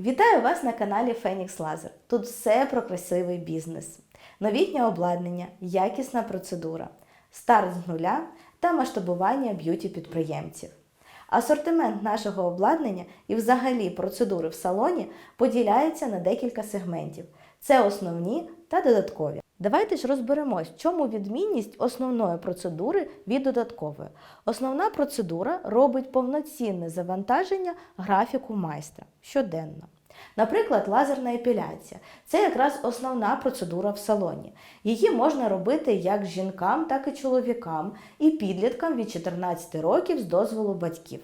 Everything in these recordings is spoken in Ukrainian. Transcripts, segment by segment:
Вітаю вас на каналі Phoenix Laser. Тут все про красивий бізнес, новітнє обладнання, якісна процедура, старт з нуля та масштабування б'юті підприємців. Асортимент нашого обладнання і взагалі процедури в салоні поділяється на декілька сегментів. Це основні та додаткові. Давайте ж розберемось, в чому відмінність основної процедури від додаткової. Основна процедура робить повноцінне завантаження графіку майстра щоденно. Наприклад, лазерна епіляція це якраз основна процедура в салоні. Її можна робити як жінкам, так і чоловікам, і підліткам від 14 років з дозволу батьків.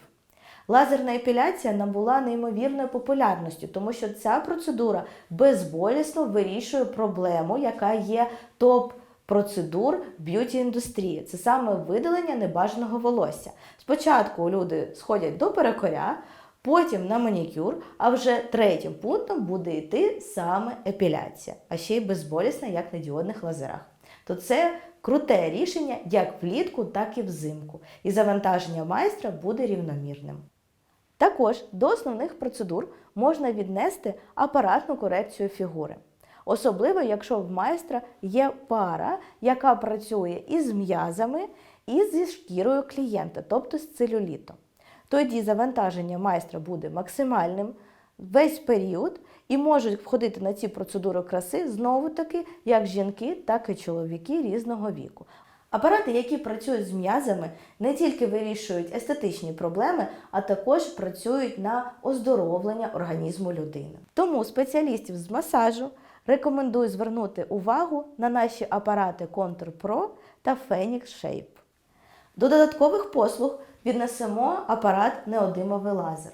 Лазерна епіляція набула неймовірної популярності, тому що ця процедура безболісно вирішує проблему, яка є топ. Процедур б'юті індустрії це саме видалення небажаного волосся. Спочатку люди сходять до перекоря, потім на манікюр, а вже третім пунктом буде йти саме епіляція, а ще й безболісна, як на діодних лазерах. То це круте рішення як влітку, так і взимку. І завантаження майстра буде рівномірним. Також до основних процедур можна віднести апаратну корекцію фігури. Особливо, якщо в майстра є пара, яка працює із м'язами, і зі шкірою клієнта, тобто з целюлітом. Тоді завантаження майстра буде максимальним весь період і можуть входити на ці процедури краси знову таки як жінки, так і чоловіки різного віку. Апарати, які працюють з м'язами, не тільки вирішують естетичні проблеми, а також працюють на оздоровлення організму людини. Тому спеціалістів з масажу рекомендую звернути увагу на наші апарати Contour Pro та Phoenix Shape. До додаткових послуг віднесемо апарат неодимовий лазер.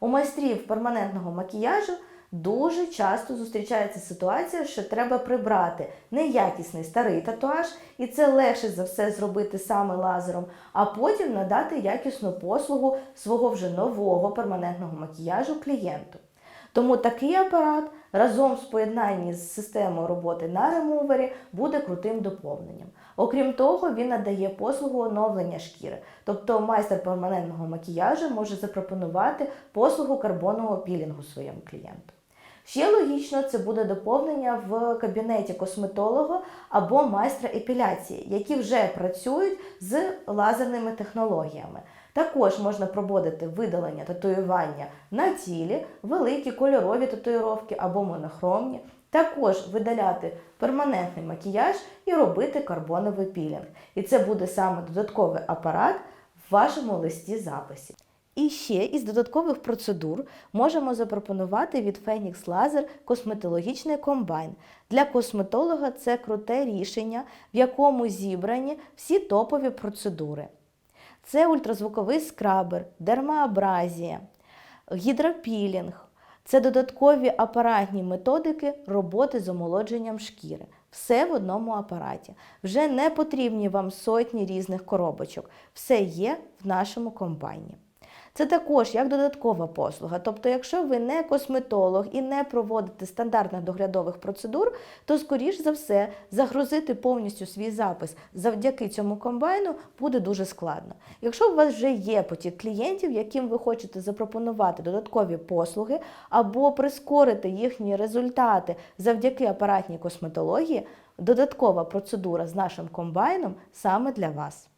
У майстрів перманентного макіяжу дуже часто зустрічається ситуація, що треба прибрати неякісний старий татуаж, і це легше за все зробити саме лазером, а потім надати якісну послугу свого вже нового перманентного макіяжу клієнту. Тому такий апарат разом з поєднанні з системою роботи на ремувері буде крутим доповненням. Окрім того, він надає послугу оновлення шкіри, тобто майстер перманентного макіяжу може запропонувати послугу карбонового пілінгу своєму клієнту. Ще логічно, це буде доповнення в кабінеті косметолога або майстра епіляції, які вже працюють з лазерними технологіями. Також можна проводити видалення татуювання на тілі, великі кольорові татуїровки або монохромні. Також видаляти перманентний макіяж і робити карбоновий пілінг. І це буде саме додатковий апарат в вашому листі записів. І ще із додаткових процедур можемо запропонувати від Phoenix Laser косметологічний комбайн. Для косметолога це круте рішення, в якому зібрані всі топові процедури. Це ультразвуковий скрабер, дермоабразія, гідропілінг, це додаткові апаратні методики роботи з омолодженням шкіри. Все в одному апараті. Вже не потрібні вам сотні різних коробочок. Все є в нашому комбайні. Це також як додаткова послуга. Тобто, якщо ви не косметолог і не проводите стандартних доглядових процедур, то, скоріш за все, загрузити повністю свій запис завдяки цьому комбайну буде дуже складно. Якщо у вас вже є потік клієнтів, яким ви хочете запропонувати додаткові послуги або прискорити їхні результати завдяки апаратній косметології, додаткова процедура з нашим комбайном саме для вас.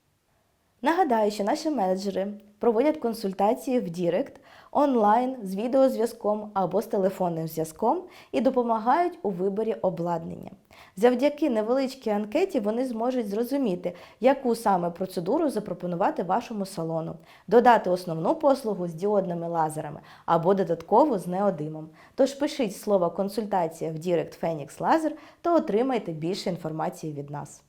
Нагадаю, що наші менеджери проводять консультації в Дірект онлайн з відеозв'язком або з телефонним зв'язком і допомагають у виборі обладнання. Завдяки невеличкій анкеті вони зможуть зрозуміти, яку саме процедуру запропонувати вашому салону, додати основну послугу з діодними лазерами або додаткову з неодимом. Тож пишіть слово консультація в Дірект Phoenix Laser та отримайте більше інформації від нас.